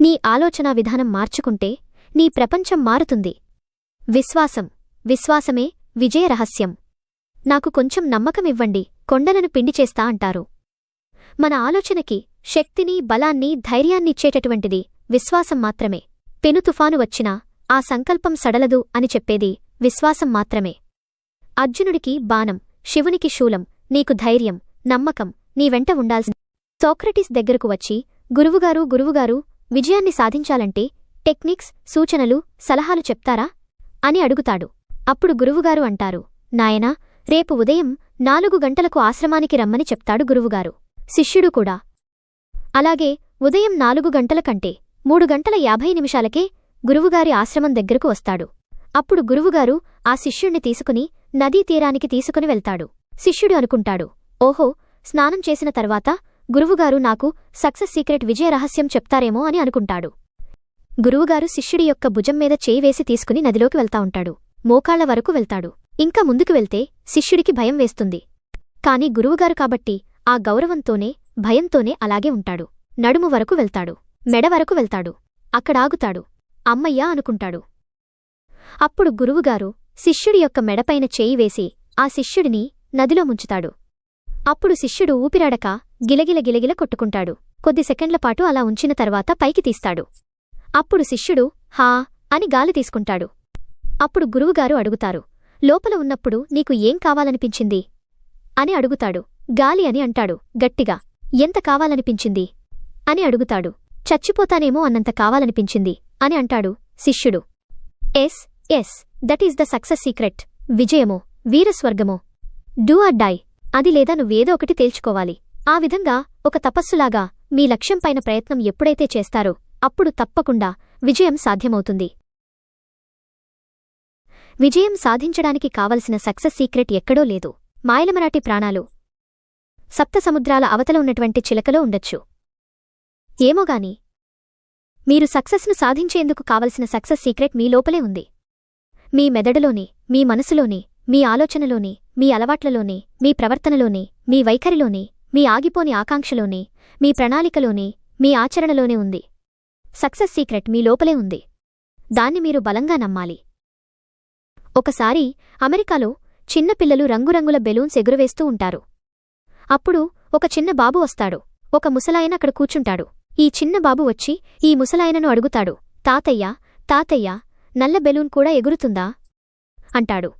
నీ ఆలోచనా విధానం మార్చుకుంటే నీ ప్రపంచం మారుతుంది. విశ్వాసం. విశ్వాసమే విజయ రహస్యం. నాకు కొంచెం నమ్మకమివ్వండి కొండలను పిండి చేస్తా అంటారు. మన ఆలోచనకి శక్తిని బలాన్ని ధైర్యాన్నిచ్చేటటువంటిది విశ్వాసం మాత్రమే. పెను తుఫాను వచ్చినా ఆ సంకల్పం సడలదు అని చెప్పేది విశ్వాసం మాత్రమే. అర్జునుడికి బాణం శివునికి శూలం నీకు ధైర్యం నమ్మకం నీ వెంట ఉండాల్సి దగ్గరకు వచ్చి గురువుగారు గురువుగారు విజయాన్ని సాధించాలంటే టెక్నిక్స్ సూచనలు సలహాలు చెప్తారా? అని అడుగుతాడు. అప్పుడు గురువుగారు అంటారు నాయనా రేపు ఉదయం నాలుగు గంటలకు ఆశ్రమానికి రమ్మని చెప్తాడు గురువుగారు. శిష్యుడు కూడా. అలాగే ఉదయం నాలుగు గంటల కంటే మూడు గంటల యాభై నిమిషాలకే గురువుగారి ఆశ్రమం దగ్గరకు వస్తాడు. అప్పుడు గురువుగారు ఆ శిష్యుణ్ణి తీసుకుని నదీ తీరానికి తీసుకుని వెళ్తాడు. శిష్యుడు అనుకుంటాడు ఓహో స్నానం చేసిన తర్వాత గురువుగారు నాకు సక్సెస్ సీక్రెట్ విజయ రహస్యం చెప్తారేమో అని అనుకుంటాడు. గురువుగారు శిష్యుడి యొక్క భుజం మీద చేయి వేసి తీసుకుని నదిలోకి వెళ్తా ఉంటాడు. మోకాళ్ళ వరకు వెళ్తాడు. ఇంకా ముందుకు వెళ్తే శిష్యుడికి భయం వేస్తుంది. కాని గురువుగారు కాబట్టి ఆ గౌరవంతోనే భయంతోనే అలాగే ఉంటాడు. నడుము వరకు వెళ్తాడు. మెడ వరకు వెళ్తాడు. అక్కడాగుతాడు అమ్మయ్యా అనుకుంటాడు. అప్పుడు గురువుగారు శిష్యుడి యొక్క మెడపైన చేయి వేసి ఆ శిష్యుడిని నదిలో ముంచుతాడు. అప్పుడు శిష్యుడు ఊపిరాడక గిలగిల గిలగిల కొట్టుకుంటాడు. కొద్ది సెకండ్లపాటు అలా ఉంచిన తర్వాత పైకి తీస్తాడు. అప్పుడు శిష్యుడు హా అని గాలి తీసుకుంటాడు. అప్పుడు గురువుగారు అడుగుతారు లోపల ఉన్నప్పుడు నీకు ఏం కావాలనిపించింది? అని అడుగుతాడు. గాలి అని అంటాడు గట్టిగా ఎంత కావాలనిపించింది? అని అడుగుతాడు చచ్చిపోతానేమో అన్నంత కావాలనిపించింది అని అంటాడు శిష్యుడు. Yes yes that is the success secret విజయమో వీరస్వర్గమో. డూ ఆర్ డై అది లేదా నువ్వేదో ఒకటి తేల్చుకోవాలి. ఆ విధంగా ఒక తపస్సులాగా మీ లక్ష్యంపైన ప్రయత్నం ఎప్పుడైతే చేస్తారో అప్పుడు తప్పకుండా విజయం సాధ్యమవుతుంది. విజయం సాధించడానికి కావలసిన సక్సెస్ సీక్రెట్ ఎక్కడో లేదు. మాయలమరాటి ప్రాణాలు సప్త సముద్రాల అవతల ఉన్నటువంటి చిలకలో ఉండొచ్చు. ఏమోగాని మీరు సక్సెస్ను సాధించేందుకు కావలసిన సక్సెస్ సీక్రెట్ మీ లోపలే ఉంది. మీ మెదడులోని మీ మనసులోని మీ ఆలోచనలోని మీ అలవాట్లలోని మీ ప్రవర్తనలోని మీ వైఖరిలోని మీ ఆగిపోని ఆకాంక్షలోని మీ ప్రణాళికలోని మీ ఆచరణలోనే ఉంది. సక్సెస్ సీక్రెట్ మీ లోపలే ఉంది. దాన్ని మీరు బలంగా నమ్మాలి. ఒకసారి అమెరికాలో చిన్నపిల్లలు రంగురంగుల బెలూన్స్ ఎగురవేస్తూ ఉంటారు. అప్పుడు ఒక చిన్న బాబు వస్తాడు. ఒక ముసలాయన అక్కడ కూర్చుంటాడు. ఈ చిన్న బాబు వచ్చి ఈ ముసలాయనను అడుగుతాడు. తాతయ్య తాతయ్య నల్ల బెలూన్ కూడా ఎగురుతుందా? అంటాడు.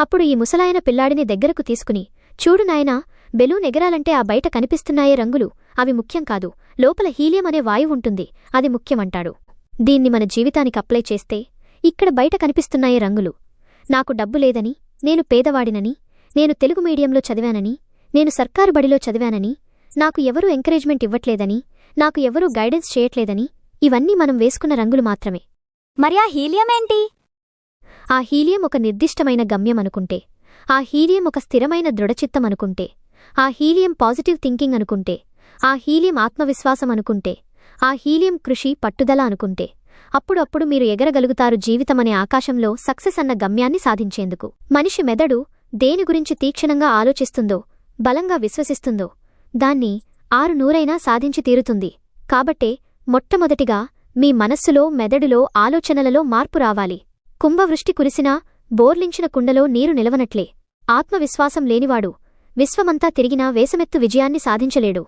అప్పుడు ఈ ముసలాయన పిల్లాడిని దగ్గరకు తీసుకుని చూడు నాయనా బెలూన్ ఎగరాలంటే ఆ బయట కనిపిస్తున్నాయే రంగులు. అవి ముఖ్యం కాదు. లోపల హీలియం అనే వాయువు ఉంటుంది. అది ముఖ్యమంటాడు. దీన్ని మన జీవితానికి అప్లై చేస్తే ఇక్కడ బయట కనిపిస్తున్నాయే రంగులు. నాకు డబ్బు లేదని నేను పేదవాడినని నేను తెలుగు మీడియంలో చదివానని నేను సర్కారు బడిలో చదివానని నాకు ఎవరూ ఎంకరేజ్మెంట్ ఇవ్వట్లేదని నాకు ఎవరూ గైడెన్స్ చేయట్లేదని ఇవన్నీ మనం వేసుకున్న రంగులు మాత్రమే. మరి ఆ ఆ హీలియం ఒక నిర్దిష్టమైన గమ్యం అనుకుంటే ఆ హీలియం ఒక స్థిరమైన దృఢచిత్తం అనుకుంటే ఆ హీలియం పాజిటివ్ థింకింగ్ అనుకుంటే ఆ హీలియం ఆత్మవిశ్వాసం అనుకుంటే ఆ హీలియం కృషి పట్టుదల అనుకుంటే అప్పుడు అప్పుడు మీరు ఎగరగలుగుతారు జీవితమనే ఆకాశంలో సక్సెస్ అన్న గమ్యాన్ని సాధించేందుకు. మనిషి మెదడు దేని గురించి తీక్షణంగా ఆలోచిస్తుందో బలంగా విశ్వసిస్తుందో దాన్ని ఆరు నూరైనా సాధించి తీరుతుంది. కాబట్టే మొట్టమొదటిగా మీ మనస్సులో మెదడులో ఆలోచనలలో మార్పు రావాలి. కుంభవృష్టి కురిసినా బోర్లించిన కుండలో నీరు నిలవనట్లే. ఆత్మవిశ్వాసం లేనివాడు విశ్వమంతా తిరిగినా వేసమెత్తు విజయాన్ని సాధించలేడు.